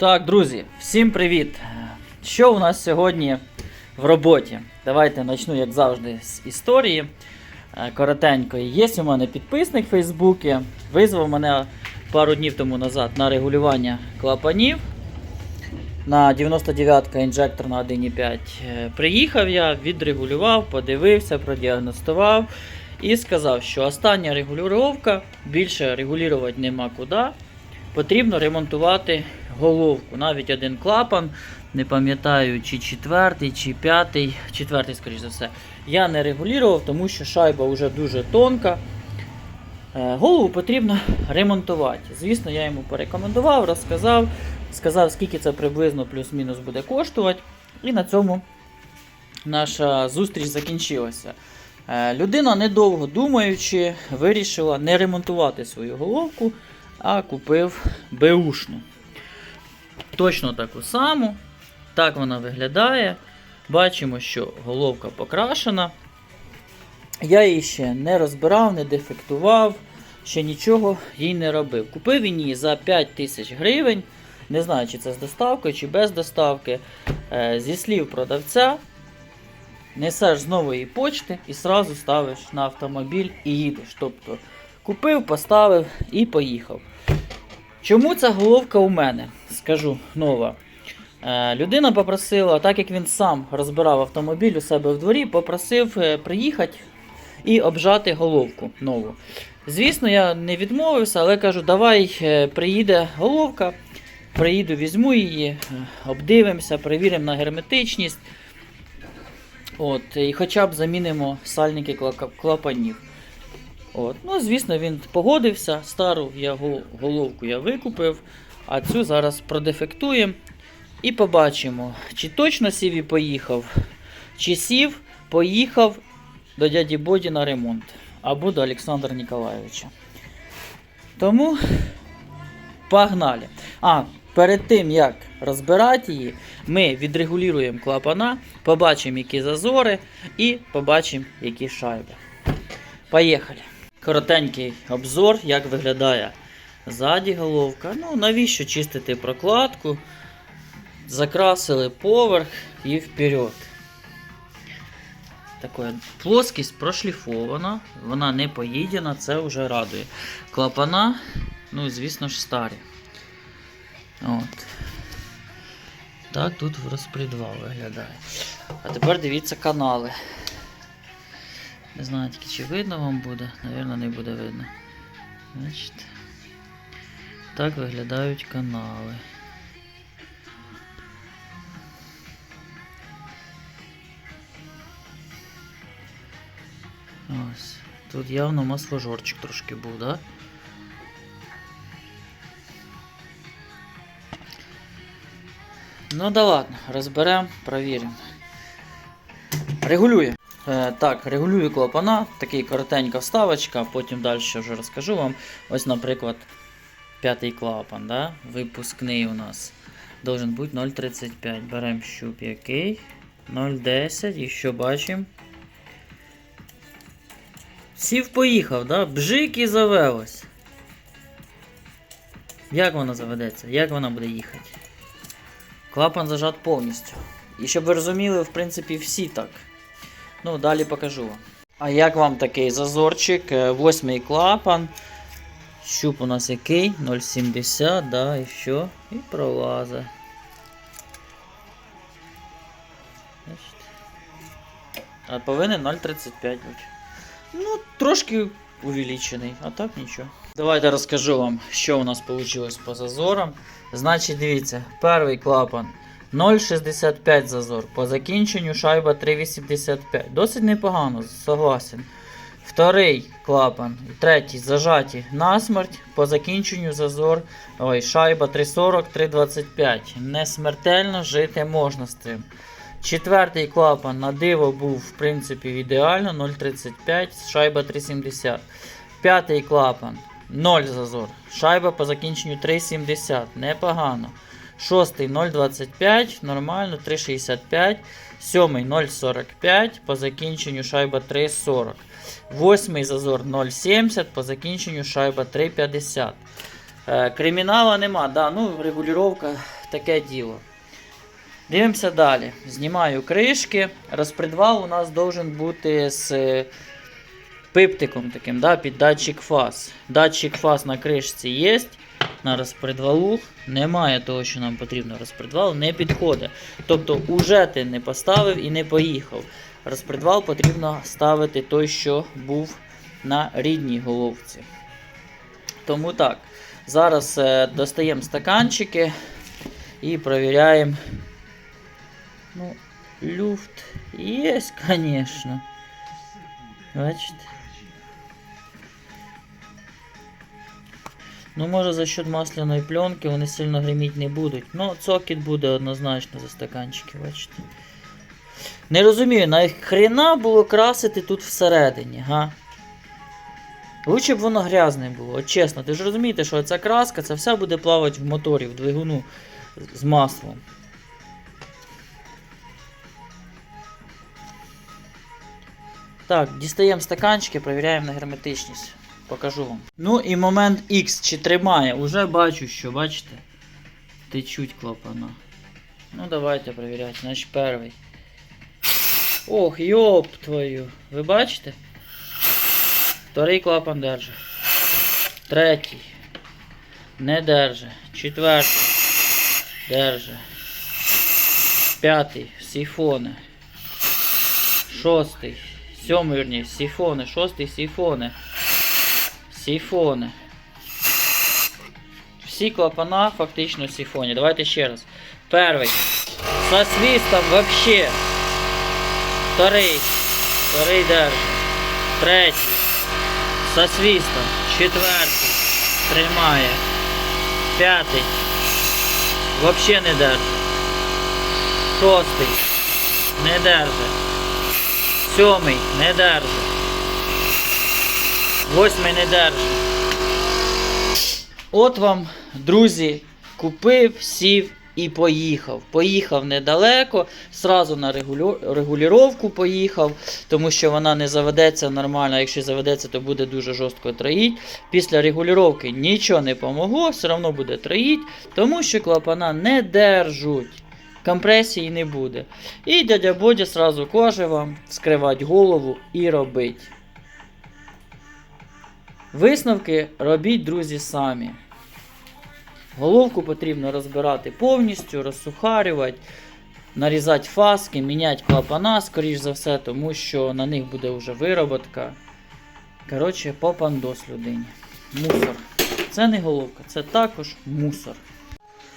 Так, друзі, всім привіт! Що у нас сьогодні в роботі? Давайте почну, як завжди, з історії. Е, Коротенької. Є у мене підписник в Фейсбуці. Визвав мене пару днів тому назад на регулювання клапанів. На 99-ка інжектор на 1,5. Е, Приїхав я, відрегулював, подивився, продіагностував і сказав, що остання регулювання, більше регулювати нема куди. Потрібно ремонтувати головку. Навіть один клапан, не пам'ятаю, чи четвертий, чи п'ятий, четвертий, скоріш за все. Я не регулював, тому що шайба вже дуже тонка. Е, Голову потрібно ремонтувати. Звісно, я йому порекомендував, розказав, сказав, скільки це приблизно плюс-мінус буде коштувати. І на цьому наша зустріч закінчилася. Е, Людина, недовго думаючи, вирішила не ремонтувати свою головку, а купив Беушну. Точно таку саму. Так вона виглядає. Бачимо, що головка покрашена. Я її ще не розбирав, не дефектував, ще нічого їй не робив. Купив її за 5 тисяч гривень. Не знаю, чи це з доставкою, чи без доставки. Е, Зі слів продавця, несеш з нової почти і сразу ставиш на автомобіль і їдеш. Тобто купив, поставив і поїхав. Чому ця головка у мене? Скажу нова. Е, Людина попросила, так як він сам розбирав автомобіль у себе в дворі, попросив е, приїхати і обжати головку нову. Звісно, я не відмовився, але кажу, давай е, приїде головка, приїду, візьму її, е, обдивимося, перевіримо на герметичність. От, і хоча б замінимо сальники клапанів. От. Ну, звісно, він погодився. Стару гол- головку я викупив, а цю зараз продефектуємо. І побачимо, чи точно сів і поїхав, чи сів, поїхав до дяді Боді на ремонт або до Олександра Ніколайовича. Тому погнали. А, перед тим як розбирати її, ми відрегулюємо клапана, побачимо, які зазори, і побачимо, які шайби. Поїхали. Коротенький обзор, як виглядає ззаді головка. Ну, навіщо чистити прокладку? Закрасили поверх і вперед. Такое. Плоскість прошліфована, вона не поїдена, це вже радує. Клапана, ну, звісно ж, старі. От. Так тут в розпредвал виглядає. А тепер дивіться канали. Не знаю тільки чи видно вам буде, Навірно, не буде видно. Бачите? Так виглядають канали. Ось. Тут явно масложорчик трошки був, да? Ну да ладно, розберемо, провіримо. Регулює. Е, так, регулюю клапана, такий коротенька вставочка, потім далі вже розкажу вам. Ось, наприклад, п'ятий клапан, да? випускний у нас. Должен бути 0,35. Беремо щуп який. 0,10 і що бачимо? Сів поїхав, да? Бжик і завелось. Як вона заведеться? Як вона буде їхати? Клапан зажат повністю. І щоб ви розуміли, в принципі, всі так. Ну, далі покажу вам. А як вам такий зазорчик? Е, Восьмий клапан. Щуп у нас який? 0,70, да, і що? І пролазить. А повинен 0,35 бути. Ну, трошки увеличений, а так нічого. Давайте розкажу вам, що у нас вийшло по зазорам. Значить, дивіться, перший клапан 0,65 зазор. По закінченню шайба 3,85. Досить непогано, согласен. Вторий клапан, третій зажаті насмерть. По закінченню зазор. Ой, шайба 3,40, 3,25. Не смертельно жити можна з цим. Четвертий клапан на диво був в принципі ідеально 0,35, шайба 3,70. П'ятий клапан 0 зазор. Шайба по закінченню 3,70. Непогано. Шостий 0,25, нормально, 3,65. Сьомий 0,45, по закінченню шайба 3,40. Восьмий зазор 0,70, по закінченню шайба 3,50. Е, кримінала нема, да, ну, регулювання таке діло. Дивимося далі. Знімаю кришки. Розпредвал у нас должен бути з е, пиптиком таким, да, під датчик фаз. Датчик фаз на кришці є. На розпредвалу немає того, що нам потрібно. Розпредвал не підходить. Тобто, уже ти не поставив і не поїхав. Розпредвал потрібно ставити той, що був на рідній головці. Тому так. Зараз е, достаємо стаканчики і провіряємо. Ну, люфт є, звісно. Бачите? Ну, може за счет масляної пленки вони сильно гриміть не будуть. Ну, цокіт буде однозначно за стаканчики, бачите. Не розумію, нахрена було красити тут всередині, га? Лучше б воно грязне було, от чесно. Ти ж розумієте, що ця краска, це все буде плавати в моторі, в двигуну з маслом. Так, дістаємо стаканчики, перевіряємо на герметичність. Покажу вам. Ну і момент X чи тримає. Уже бачу, що, бачите, течуть клапана. Ну, давайте перевіряти. Значить, перший. Ох, йоп твою. Ви бачите? Вторий клапан держить. Третій. Не держить. Четвертий. Держить. П'ятий. Сіфони. Шостий. Сьомий, верні, сіфони. Шостий сіфони. Сіфони. Всі клапана фактично сіфоні. Давайте ще раз. Перший. Со свистом вообще. Вторий. Вторий держить. Третій. Со свистом. Четвертий. Тримає. П'ятий. Вообще не держить. Шостий. Не держить. Сьомий. Не держить. Восьмий не держить. От вам, друзі, купив, сів і поїхав. Поїхав недалеко, сразу на регулювання поїхав, тому що вона не заведеться нормально. Якщо заведеться, то буде дуже жорстко троїть. Після регулювання нічого не помогло, все одно буде троїть, тому що клапана не держуть. Компресії не буде. І дядя Бодя сразу каже вам скривати голову і робить. Висновки робіть, друзі, самі. Головку потрібно розбирати повністю, розсухарювати, нарізати фаски, міняти клапана, скоріш за все, тому що на них буде вже вироботка. Коротше, попандос людині. Мусор. Це не головка, це також мусор.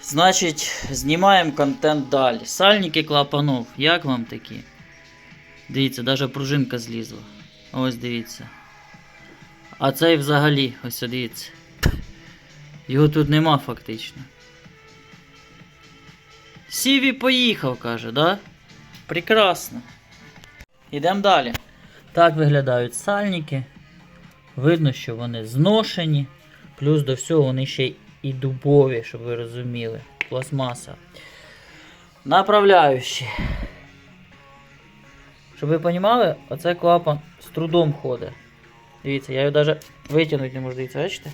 Значить, знімаємо контент далі. Сальники клапанов. Як вам такі? Дивіться, навіть пружинка злізла. Ось дивіться. А цей взагалі, ось дивіться. Його тут нема фактично. Сіві поїхав, каже, да? Прекрасно. Ідемо далі. Так виглядають сальники. Видно, що вони зношені. Плюс до всього вони ще і дубові, щоб ви розуміли. Пластмаса. Направляючі. Щоб ви розуміли, оцей клапан з трудом ходить. Дивіться, я його навіть витягнути не можу, дивіться, бачите?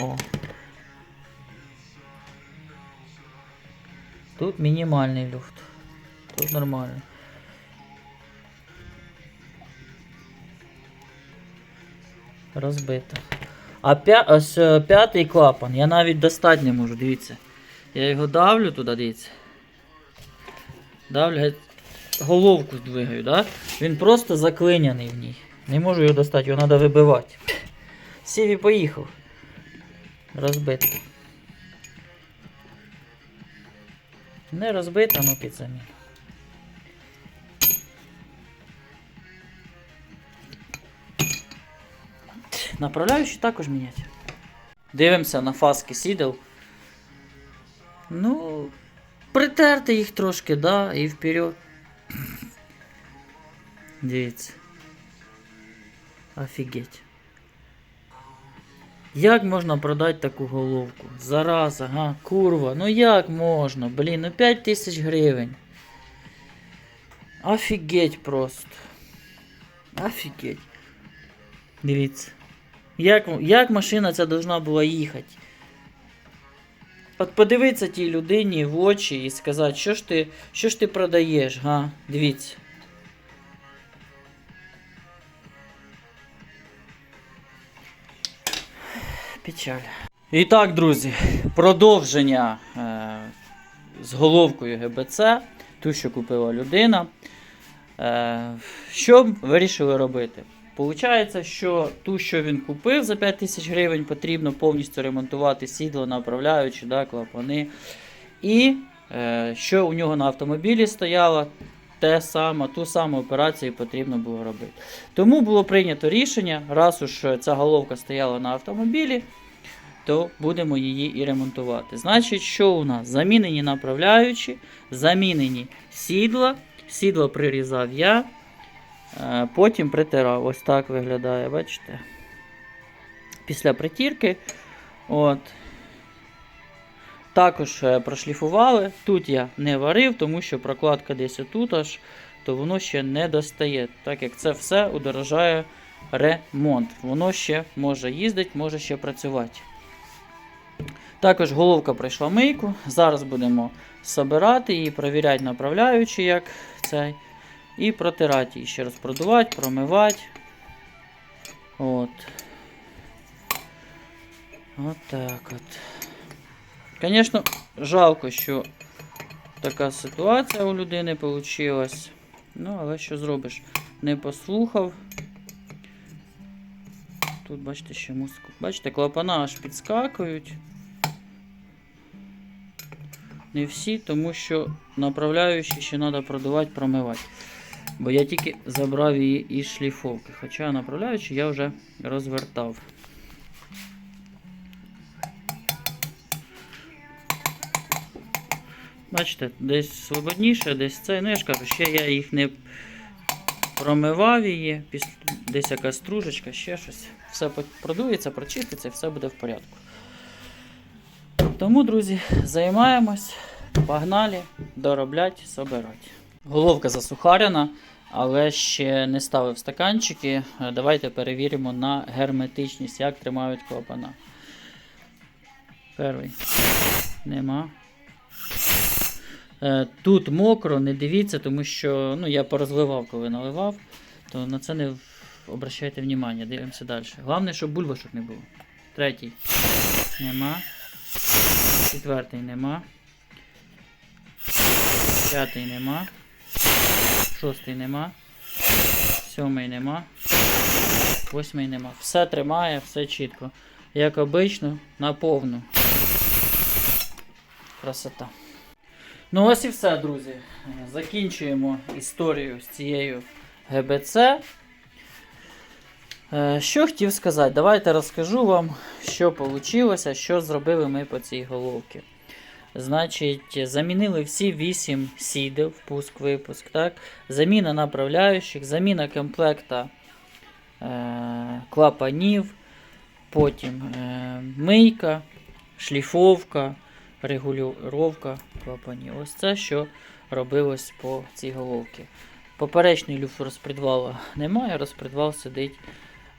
О. Тут мінімальний люфт. Тут нормально. Розбито. А ось, п'ятий клапан я навіть достати не можу, дивіться. Я його давлю туди, дивіться. Давлю, головку здвигаю, да? Він просто заклиняний в ній. Не можу його достати, його треба вибивати. Сіві поїхав. Розбито. Не розбито, ну під замін. Направляючі також міняти. Дивимося на фаски сідел. Ну, притерти їх трошки, да, і вперед. Дивіться. Офігеть. Як можна продати таку головку? Зараза, га, курва. Ну як можна? Блін, ну 5 тисяч гривень. Офігеть просто. Офігеть. Дивіться. Як, як машина ця должна була їхати? От подивитися тій людині в очі і сказати, що ж ти, що ж ти продаєш, га? Дивіться. Печаль. І так, друзі, продовження е, з головкою ГБЦ, ту, що купила людина. Е, що вирішили робити? Получається, що ту, що він купив за 5 тисяч гривень, потрібно повністю ремонтувати сідло, направляючи, да, клапани. І е, що у нього на автомобілі стояло, те саме, ту саму операцію потрібно було робити. Тому було прийнято рішення, раз уж ця головка стояла на автомобілі, то будемо її і ремонтувати. Значить, що у нас? Замінені направляючі, замінені сідла, сідло прирізав я. Е, Потім притирав. Ось так виглядає, бачите? Після притірки. От. Також е, прошліфували. Тут я не варив, тому що прокладка десь отут аж, то воно ще не достає. Так як це все удорожає ремонт. Воно ще може їздити, може ще працювати. Також головка пройшла мийку. Зараз будемо собирати її, провіряти направляючи, як цей. І протирати її. Ще раз продувати, промивати. От. От так от. Звісно, жалко, що така ситуація у людини вийшла. Ну, але що зробиш? Не послухав. Тут, бачите, ще музику. Бачите, клапана аж підскакують. Не всі, тому що направляючі ще треба продувати, промивати. Бо я тільки забрав її із шліфовки. Хоча направляючи я вже розвертав. Бачите, десь свободніше, десь це. Ну я ж кажу, ще я їх не промивав її, десь якась стружечка, ще щось. Все продується, прочиститься і все буде в порядку. Тому, друзі, займаємось, погнали, дороблять, собирать. Головка засухарена, але ще не ставив стаканчики. Давайте перевіримо на герметичність, як тримають клапана. Перший. Нема. Е, Тут мокро, не дивіться, тому що ну, я порозливав, коли наливав, то на це не обращайте внимання. Дивимося далі. Головне, щоб бульбашок не було. Третій. Нема. Четвертий нема. П'ятий нема. Шостий нема. Сьомий нема. Восьмий нема. Все тримає, все чітко. Як обично, на повну. Красота. Ну ось і все, друзі. Закінчуємо історію з цією ГБЦ. Е, Що хотів сказати, давайте розкажу вам, що вийшло, що зробили ми по цій головці. Значить, замінили всі 8 сідел, впуск-випуск, так? заміна направляючих, заміна комплекта е- клапанів, потім е- мийка, шліфовка, регулювання клапанів. Ось це, що робилось по цій головці. Поперечний люфт розпредвала немає, розпредвал сидить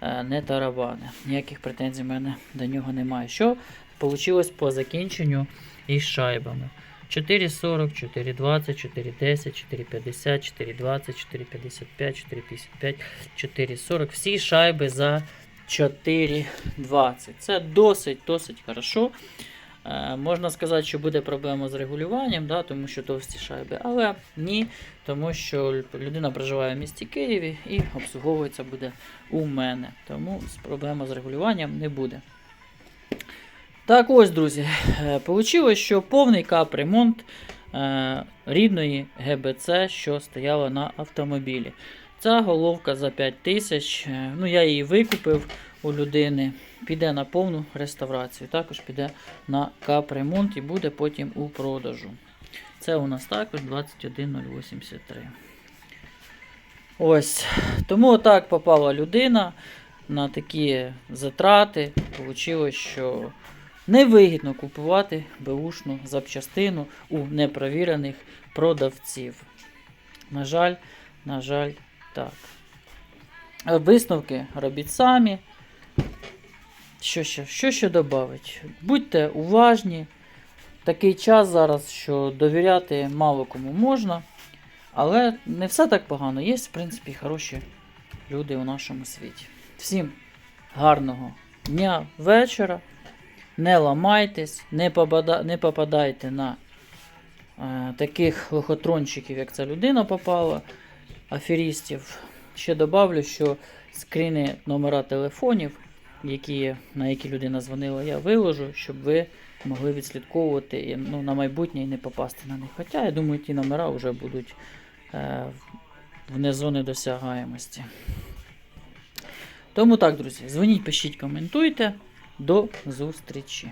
е, не тарабани. Ніяких претензій в мене до нього немає. Що вийшло по закінченню із шайбами? 4,40, 4,20, 4,10, 4,50, 4,20, 4,55, 4,55, 4,40. Всі шайби за 4,20. Це досить досить хорошо. Е, можна сказати, що буде проблема з регулюванням, да, тому що товсті шайби, але ні, тому що людина проживає в місті Києві і обслуговується буде у мене. Тому проблема з регулюванням не буде. Так ось, друзі, е, получилось, що повний капремонт е, рідної ГБЦ, що стояла на автомобілі. Ця головка за 5 тисяч. е, Ну, я її викупив у людини. Піде на повну реставрацію. Також піде на капремонт і буде потім у продажу. Це у нас також 21083. Ось. Тому отак попала людина на такі затрати. Получилось, що невигідно купувати беушну запчастину у непровірених продавців. На жаль, на жаль, так. Висновки робіть самі. Що ще, що ще додати? Будьте уважні, такий час зараз, що довіряти мало кому можна. Але не все так погано. Є, в принципі, хороші люди у нашому світі. Всім гарного дня, вечора. Не ламайтесь, не, попада... не попадайте на е, таких лохотрончиків, як ця людина попала, аферістів. Ще добавлю, що скріни номера телефонів, які, на які людина дзвонила, я виложу, щоб ви могли відслідковувати і, ну, на майбутнє і не попасти на них. Хоча, я думаю, ті номера вже будуть е, вне зони досягаємості. Тому так, друзі, дзвоніть, пишіть, коментуйте. До зустрічі!